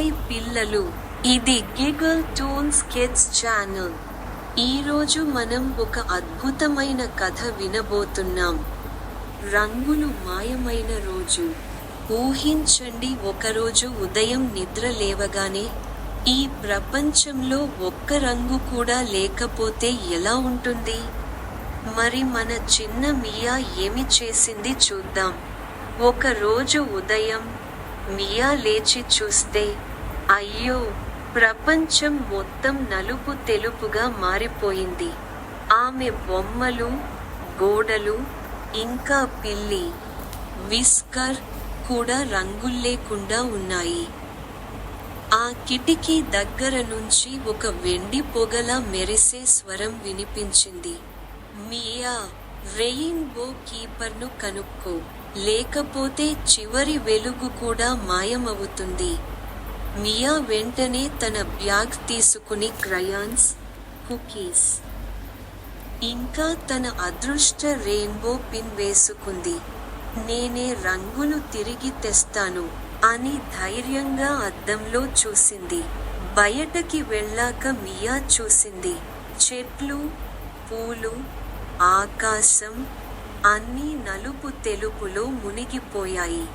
Hi పిల్లలు ఇది గిగల్ tones kids channel. ఈరోజు మనం ఒక అద్భుతమైన కథ వినబోతున్నాం. రంగులు మాయమైన రోజు. ఊహించండి ఒకరోజు ఉదయం నిద్ర లేవగానే ఈ ప్రపంచంలో ఒక్క రంగు కూడా లేకపోతే ఎలా ఉంటుంది? మరి మన చిన్న మియా ఏమి చేసింది చూద్దాం. ఒక రోజు ఉదయం మియా లేచి చూస్తే అయ్యో ప్రపంచం మొత్తం నలుపు తెలుపుగా మారిపోయింది. ఆమె బొమ్మలు గోడలు ఇంకా పిల్లి విస్కర్ కూడా రంగుల్లేకుండా ఉన్నాయి. ఆ కిటికీ దగ్గర నుంచి ఒక వెండి పొగలా మెరిసే స్వరం వినిపించింది. మియా రెయిన్బో కీపర్ను కనుక్కో లేకపోతే చివరి వెలుగు కూడా మాయమవుతుంది. మియా వెంటనే తన బ్యాగ్ తీసుకుని క్రయాన్స్ కుకీస్ ఇంకా తన అదృష్ట రెయిన్బో పిన్ వేసుకుంది. నేనే రంగులు తిరిగి తెస్తాను అని ధైర్యంగా అద్దంలో చూసింది. బయటకి వెళ్ళాక మియా చూసింది. చెట్లు పూలు ఆకాశం అన్నీ నలుపు తెలుపులో మునిగిపోయాయి.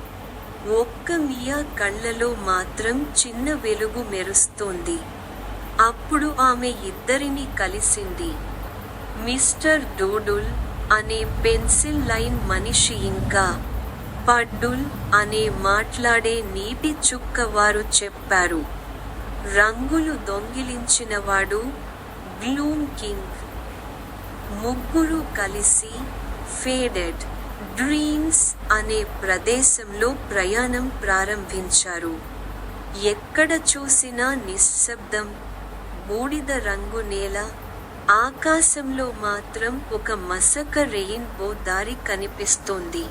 ఒక్క మియా కళ్ళలో మాత్రం చిన్న వెలుగు మెరుస్తోంది. అప్పుడు ఆమె ఇద్దరిని కలిసింది. మిస్టర్ డోడుల్ అనే పెన్సిల్ లైన్ మనిషి ఇంకా. పడ్డుల్ అనే మాట్లాడే నీటి చుక్క వారు చెప్పారు. రంగులు దొంగిలించినవాడు బ్లూమ్ కింగ్. ముగ్గురు కలిసి ఫేడెడ్. డ్రీమ్స్ అనే ప్రదేశంలో ప్రయాణం ప్రారంభించారు. ఎక్కడ చూసినా నిశ్శబ్దం బూడిద రంగు నేల ఆకాశంలో మాత్రం ఒక మసక రెయిన్బో దారి కనిపిస్తోంది.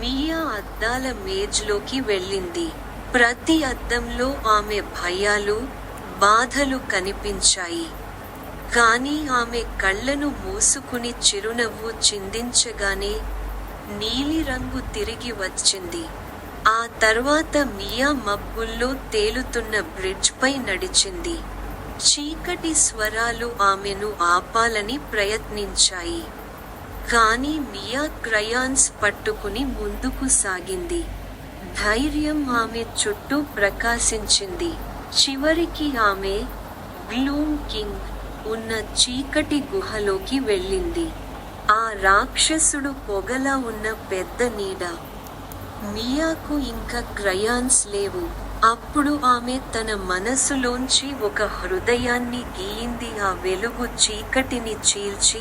మియా అద్దాల మేజ్లోకి వెళ్ళింది. ప్రతి అద్దంలో ఆమె భయాలు బాధలు కనిపించాయి. కానీ ఆమె కళ్ళను మూసుకుని చిరునవ్వు చిందించగానే నీలిరంగు తిరిగి వచ్చింది. ఆ తర్వాత మియా మబ్బుల్లో తేలుతున్న బ్రిడ్జ్పై నడిచింది. చీకటి స్వరాలు ఆమెను ఆపాలని ప్రయత్నించాయి. కానీ మియా క్రయాన్స్ పట్టుకుని ముందుకు సాగింది. ధైర్యం ఆమె చుట్టూ ప్రకాశించింది. చివరికి ఆమె గ్లూమ్ కింగ్ ఉన్న చీకటి గుహలోకి వెళ్ళింది. ఆ రాక్షసుడు పొగలా ఉన్న పెద్ద నీడ. మియాకు ఇంకా క్రయాన్స్ లేవు. అప్పుడు ఆమె తన మనసులోంచి ఒక హృదయాన్ని గీయింది. ఆ వెలుగు చీకటిని చీల్చి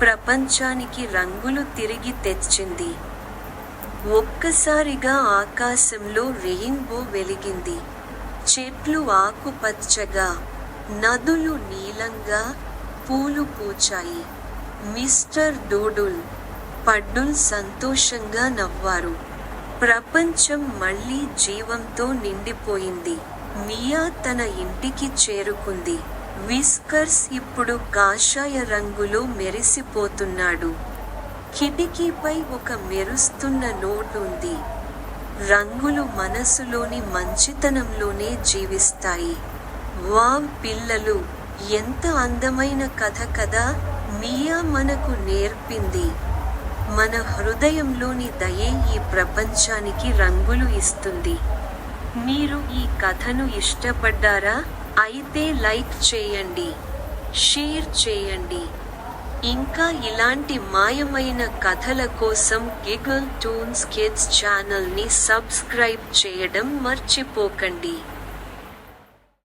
ప్రపంచానికి రంగులు తిరిగి తెచ్చింది. ఒక్కసారిగా ఆకాశంలో రెయిన్బో వెలిగింది. చెట్లు ఆకుపచ్చగా నదులు నీలంగా పూలు పూచాయి. మిస్టర్ డోడుల్ పడ్డుల్ సంతోషంగా నవ్వారు. ప్రపంచం మళ్ళీ జీవంతో నిండిపోయింది. మియా తన ఇంటికి చేరుకుంది. విస్కర్స్ ఇప్పుడు కాషాయ రంగులో మెరిసిపోతున్నాడు. కిటికీపై ఒక మెరుస్తున్న నోట్ ఉంది రంగులు మనసులోని మంచితనంలోనే జీవిస్తాయి. వావ్ పిల్లలు ఎంత అందమైన కథ కదా! మియా మనకు నేర్పింది. మన హృదయంలోని దయే ఈ ప్రపంచానికి రంగులు ఇస్తుంది. మీరు ఈ కథను ఇష్టపడ్డారా? అయితే లైక్ చేయండి. షేర్ చేయండి. ఇంకా ఇలాంటి మాయమైన కథల కోసం గిగల్ టూన్స్ కిడ్స్ ఛానల్ని సబ్స్క్రైబ్ చేయడం మర్చిపోకండి.